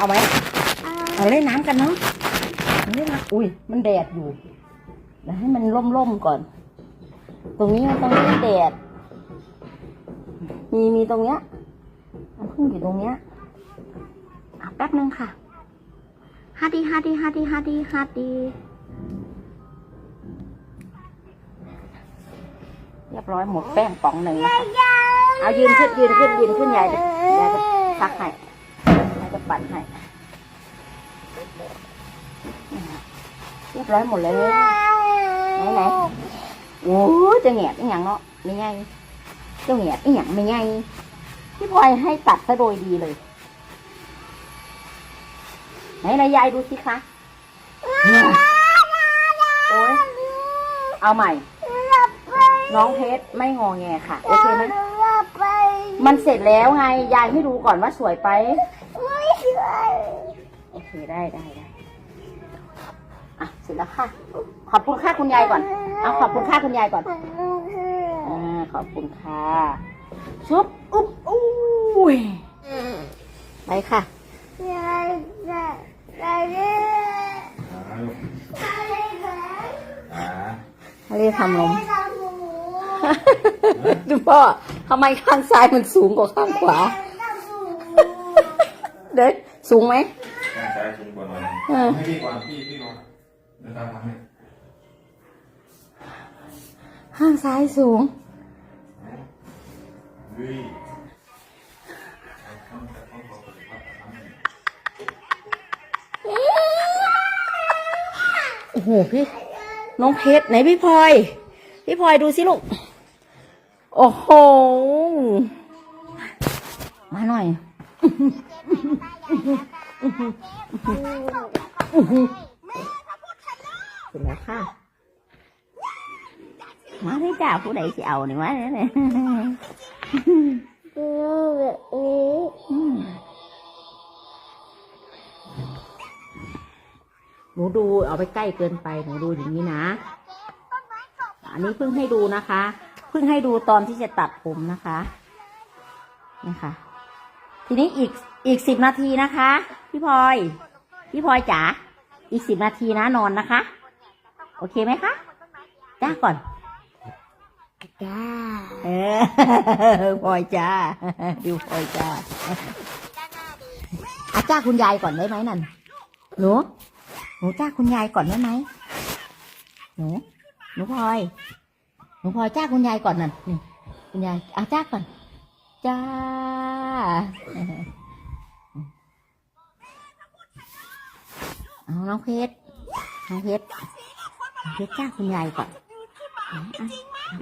เอาไหมเอาเล่นน้ำกันเนาะเล่นน้ำอุ้ย มันแดดอยู่เดี๋ยวให้มันร่มๆก่อน ตรงนี้มันต้องไม่แดด มีมีตรงเนี้ยน้ำพึ่งอยู่ตรงเนี้ยอะแป๊บนึงค่ะฮัดดีฮัดดีฮัดดีฮัดดีฮัดดีเรียบร้อยหมดแป้งป๋องหนึ่งนะคะเอายืนขึ้นยืนขึ้นยืนขึ้นยายจะยายจะซักให้ จะปั่นให้เรียบร้อยหมดเลยไหนไหนโอ้จะแหงดอีหยังเนาะไม่ไงจะแหงดอีหยังไม่ไงพี่พลอยให้ตัดซะโดยดีเลย ไหนไหนยายดูสิคะโอ้ยเอาใหม่ น้องเพชรไม่งอแงค่ะ โอเคไหมมันเสร็จแล้วไง ยายให้ดูก่อนว่าสวยไป เคได้ได้ได้อะเสร็จแล้วค่ะ ขอบคุณค่าคุณยายก่อนเอาขอบคุณค่าคุณยายก่อนอ่าขอบคุณค่ะชุบอุ๊บอุ้ยไปค่ะอ่าเขาเรียกทำนมดูพ่อทำไมข้างซ้ายมันสูงกว่าข้างขวา เด็กสูงไหม ข้างซ้ายสูงกว่าหน่อยเออให้พี่ก่อนพี่พี่ก่อนเดี๋ยวตามทำให้ข้างซ้ายสูงลุยโอ้โหพี่ น้องเพชรไหนพี่พลอย พี่พลอยดูสิลูก โอ้โห มาหน่อยเสร็จแล้วค่ะมาได้จ้าผู้ใดสิเอานี่มาเนี่ยเนี่ยอืมหนูดูเอาไปใกล้เกินไปหนูดูอย่างนี้นะ อันนี้เพิ่งให้ดูนะคะ เพิ่งให้ดูตอนที่จะตัดผมนะคะนี่ค่ะ ทีนี้อีกอีกสิบนาทีนะคะ พี่พลอย พี่พลอยจ๋า อีกสิบนาทีนะนอนนะคะ โอเคไหมคะจ้าก่อน จ้า เออพลอยจ้า ดูพลอยจ้าอาจ้าคุณยายก่อนได้ไหมนั่น หนู หนูจ้าคุณยายก่อนได้ไหม หนู หนูพลอย หนูพลอยจ้าคุณยายก่อนนั่นนี่คุณยายอาจ้าก่อน จ้า เอาน้องเพชรน้องเพชรน้องเพชรจ้าคุณยายก่อนอะ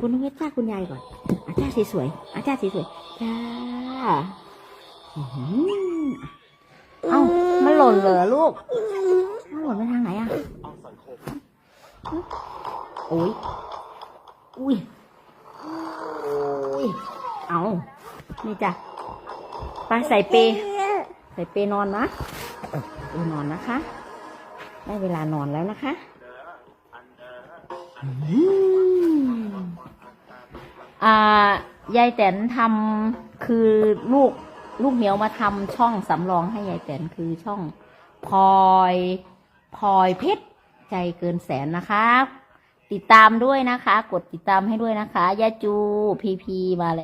คุณน้องเพชรจ้าคุณยายก่อนอาจ้าสวยๆอาจ้าสวยๆจ้าอือเอ้ามันหล่นเหรอลูกมันหล่นไปทางไหนอะโอ้ยอุ้ยอุ้ยเอานี่จ้ะไปใส่เป ใส่เปนอนนะเปนอนนะคะ ได้เวลานอนแล้วนะคะอ่ายายแตนทำคือลูกลูกเหมียวมาทำช่องสำรองให้ยายแตนคือช่องพลอยพลอยเพชรใจเกินแสนนะคะ ติดตามด้วยนะคะ กดติดตามให้ด้วยนะคะยาจูพีพีมาเลย